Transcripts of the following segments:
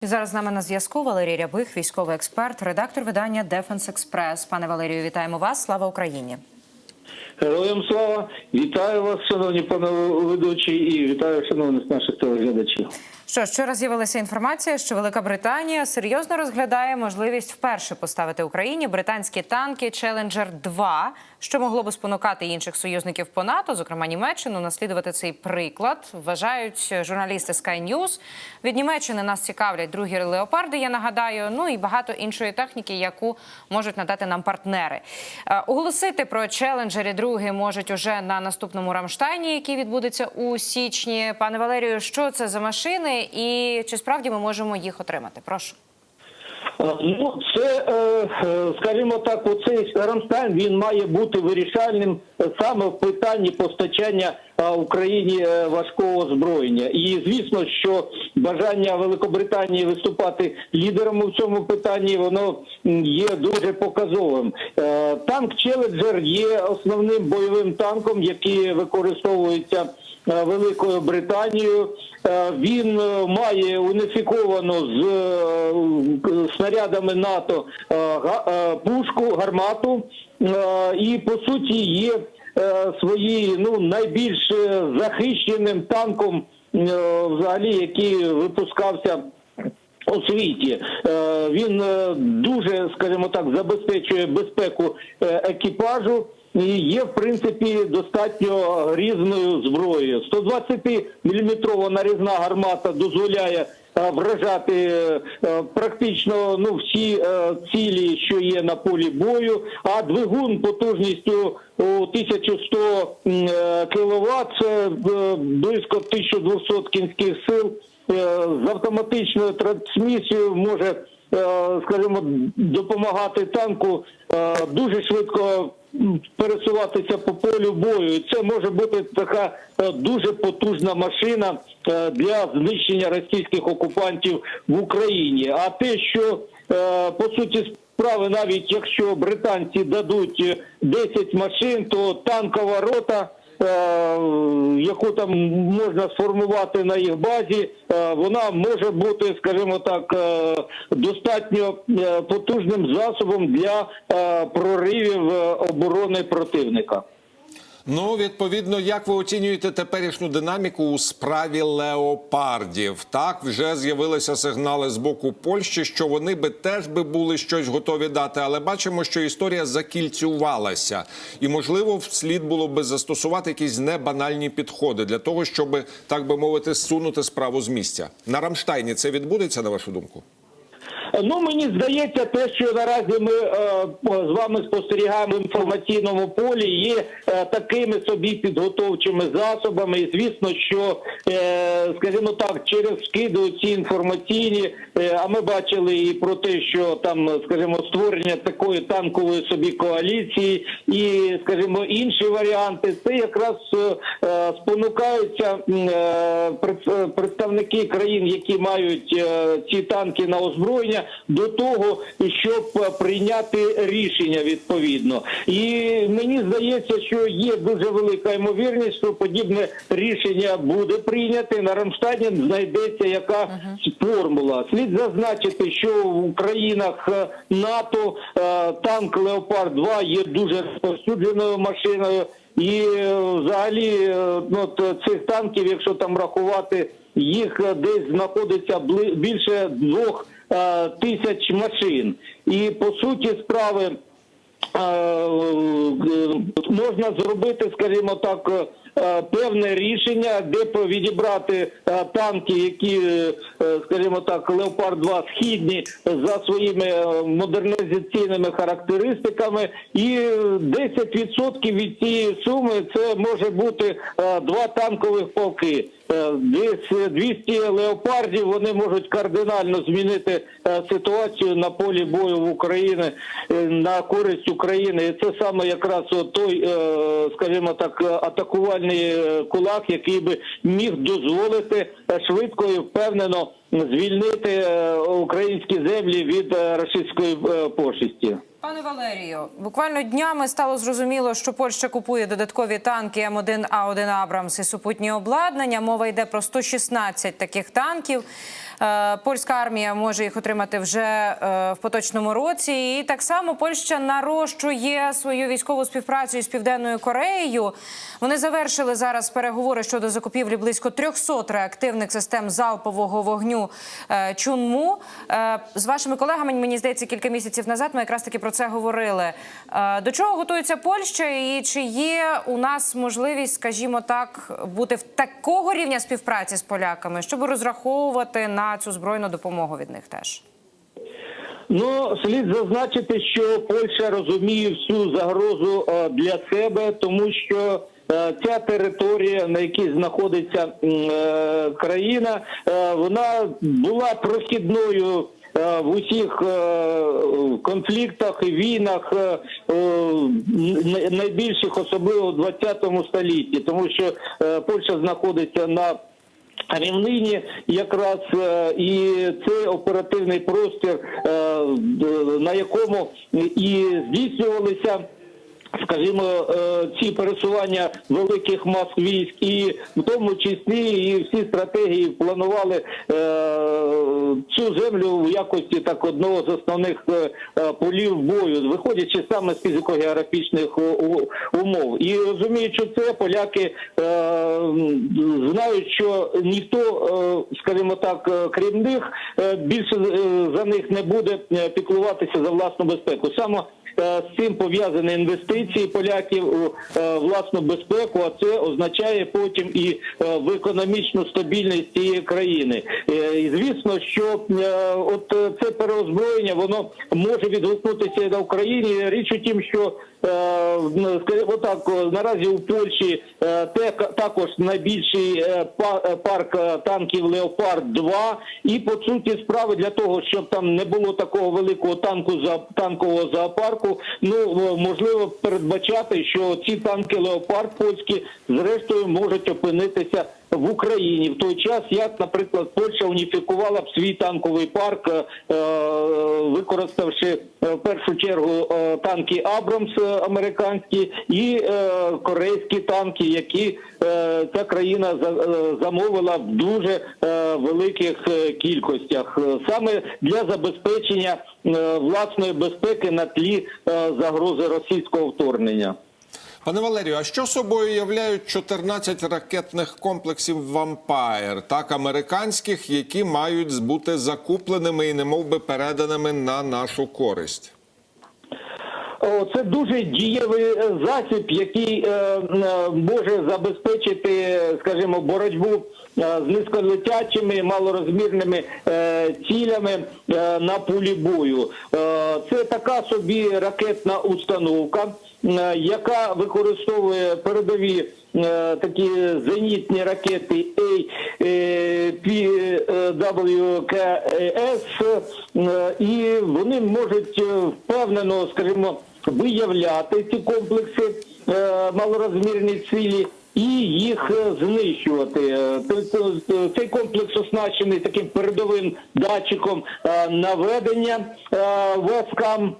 І зараз з нами на зв'язку Валерій Рябих, військовий експерт, редактор видання Дефенс Експрес. Пане Валерію, вітаємо вас. Слава Україні. Героям слава вітаю вас, шановні пане ведучі, і вітаю шановних наших телеглядачів. Що ще з'явилася інформація, що Велика Британія серйозно розглядає можливість вперше поставити Україні британські танки Челенджер 2 що могло би спонукати інших союзників по НАТО, зокрема Німеччину, наслідувати цей приклад. Вважають журналісти Sky News. Від Німеччини нас цікавлять другі леопарди. Я нагадаю, ну і багато іншої техніки, яку можуть надати нам партнери. Е, оголосити про челенджері 2 другий можуть уже на наступному Рамштайні, який відбудеться у січні. Пане Валерію, що це за машини, і чи справді ми можемо їх отримати? Прошу. Е, Ну, це, е, е, скажімо так, оцей Рамштайн він має бути вирішальним саме в питанні постачання Україні важкого озброєння. І звісно, що бажання Великобританії виступати лідером у цьому питанні воно є дуже показовим. Танк Челенджер є основним бойовим танком, який використовується. Е, Великою Британією. Е, він е, має уніфіковано з снарядами НАТО пушку, гармату, і по суті є своєю ну найбільш захищеним танком, взагалі, який випускався. У світі. Він дуже, скажімо так, забезпечує безпеку екіпажу є в принципі достатньо різною зброєю. 120-мм нарізна гармата дозволяє е, вражати е, практично ну всі е, цілі, що є на полі бою. А двигун потужністю у 1100 кВт, це близько 1200 кінських сил з автоматичною трансмісією може, скажімо, допомагати танку е, дуже швидко пересуватися по полю бою. І це може бути така е, дуже потужна машина е, для знищення російських окупантів в Україні. А те, що е, по суті справи, навіть якщо британці дадуть е, 10 машин, то танкова рота е, яку там можна сформувати на їх базі, е, вона може бути, скажімо так, е, достатньо е, потужним засобом для е, проривів е, оборони противника. Ну, відповідно, як ви оцінюєте теперішню динаміку у справі леопардів? Так, вже з'явилися сигнали з боку Польщі, що вони би теж би були щось готові дати, але бачимо, що історія закільцювалася, і можливо, слід було би застосувати якісь небанальні підходи для того, щоб так би мовити, сунути справу з місця. На Рамштайні це відбудеться, на вашу думку? Ну мені здається, те, що наразі ми е, з вами спостерігаємо в інформаційному полі, є е, такими собі підготовчими засобами. І звісно, що е, скажімо так, через скиди ці інформаційні, е, а ми бачили і про те, що там, скажімо, створення такої танкової собі коаліції, і скажімо, інші варіанти, це якраз е, спонукаються е, е, представники країн, які мають е, ці танки на озброєння, до того, щоб е, прийняти рішення відповідно. І мені здається, що є дуже велика ймовірність, що подібне рішення буде прийняте. На Рамштані знайдеться яка формула. Слід зазначити, що в країнах е, НАТО е, танк Леопард 2 є дуже розповсюдженою машиною. І взагалі ну, цих танків, якщо там рахувати, їх десь знаходиться більше двох тисяч машин. І по суті справи е, е, можна зробити, скажімо так, е, певне рішення, де відібрати е, танки, які, е, е, скажімо так, Леопард 2 східні за своїми е, модернізаційними характеристиками, і е, 10% від цієї суми це може бути е, два танкових полки. Е, Десь 200 леопардів вони можуть кардинально змінити е, ситуацію на полі бою в Україні е, на користь України. І це саме якраз той, скажімо так, атакувальний кулак, який би міг дозволити швидко і впевнено звільнити українські землі від російської е, пошесті. Пане Валерію, буквально днями стало зрозуміло, що Польща купує додаткові танки М1А1 Абрамс і супутні обладнання. Мова йде про 116 таких танків. Е, Польська армія може їх отримати вже е, в поточному році. І так само Польща нарощує свою військову співпрацю із Південною Кореєю. Вони завершили зараз переговори щодо закупівлі близько 300 реактивних систем залпового вогню е, Чунму. З вашими колегами мені здається, кілька місяців назад ми якраз таки про це говорили. До чого готується Польща, і чи є у нас можливість, скажімо так, бути в такого рівня співпраці з поляками, щоб розраховувати на цю збройну допомогу від них теж? Ну, слід зазначити, що Польща розуміє всю загрозу е, для себе, тому що е, ця територія, на якій знаходиться е, країна, вона була прохідною. В усіх конфліктах і війнах найбільших, особливо в 20 столітті, тому що Польща знаходиться на рівнині якраз е, і це оперативний простір, е, на якому і здійснювалися. Скажімо, е, ці пересування великих мас військ, і в тому числі і всі стратегії планували е, цю землю в якості так одного з основних е, полів бою, виходячи саме з фізико-географічних умов. І розуміючи це, поляки знають, що ніхто, скажімо так, крім них, більше за них не буде піклуватися за власну безпеку. Саме з цим пов'язані інвестиції поляків у е, власну безпеку, а це означає потім і е, в економічну стабільність цієї країни. Е, І звісно, що от це переозброєння воно може відгукнутися на Україні. Річ у тім, що е, ну, так, наразі у Польщі е, також найбільший е, парк танків Леопард 2 і по суті справи для того, щоб там не було такого великого танку за танкового зоопарку. Ну можливо передбачати, що ці танки Леопард польські зрештою можуть опинитися. В Україні в той час, як, наприклад, Польща уніфікувала б свій танковий парк, е, використавши е, в першу чергу е, танки Абрамс е, американські і е, корейські танки, які е, ця країна за- е, замовила в дуже е, великих е, кількостях, Е, саме для забезпечення е, власної безпеки на тлі е, загрози російського вторгнення. Пане Валерію, а що собою являють 14 ракетних комплексів «Вампайр», так американських, які мають бути закупленими і немов би переданими на нашу користь? Це дуже дієвий е, засіб, який е, е, може забезпечити, скажімо, боротьбу з низьколетячими малорозмірними цілями на полі бою. Це така собі ракетна установка, яка використовує передові е, такі зенітні ракети APWKS, е, і вони можуть е, впевнено, скажімо, виявляти ці комплекси е, малорозмірні цілі. І їх е, знищувати. Е, е, Цей комплекс оснащений таким передовим датчиком е, наведення е, вескам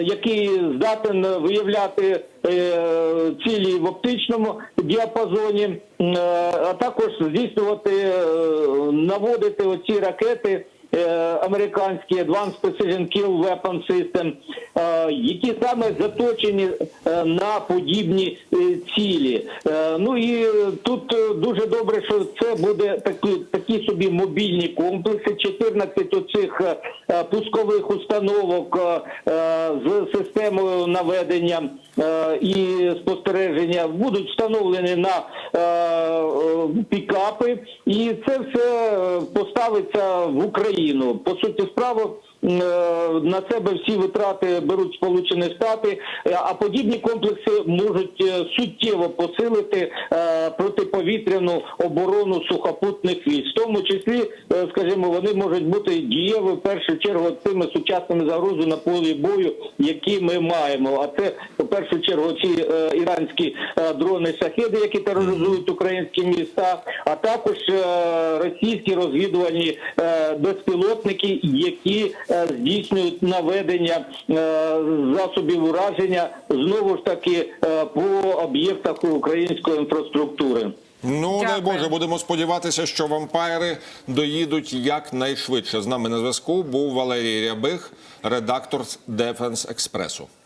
який здатен виявляти е, цілі в оптичному діапазоні, е, а також здійснювати, е, наводити оці ракети. Е, Американські Advanced Precision Kill Weapon System, е, які саме заточені е, на подібні цілі. Ну і тут дуже добре, що це буде такі, такі собі мобільні комплекси. 14 оцих пускових установок з системою наведення і спостереження будуть встановлені на пікапи, і це все е, поставиться в Україну. По суті, справи. Е, На себе всі витрати беруть Сполучені Штати, е, а подібні комплекси можуть е, суттєво посилити протиповітряну оборону сухопутних військ. В тому числі, скажімо, вони можуть бути дієві в першу чергу тими сучасними загрозами на полі бою, які ми маємо. А це в першу чергу ці іранські дрони шахеди, які тероризують українські міста, а також російські розвідувальні безпілотники, які здійснюють наведення е, засобів ураження знову ж таки е, по об'єктах української інфраструктури. Ну дай Боже, будемо сподіватися, що вампайри доїдуть якнайшвидше. З нами на зв'язку був Валерій Рябих, редактор Дефенс Експресу.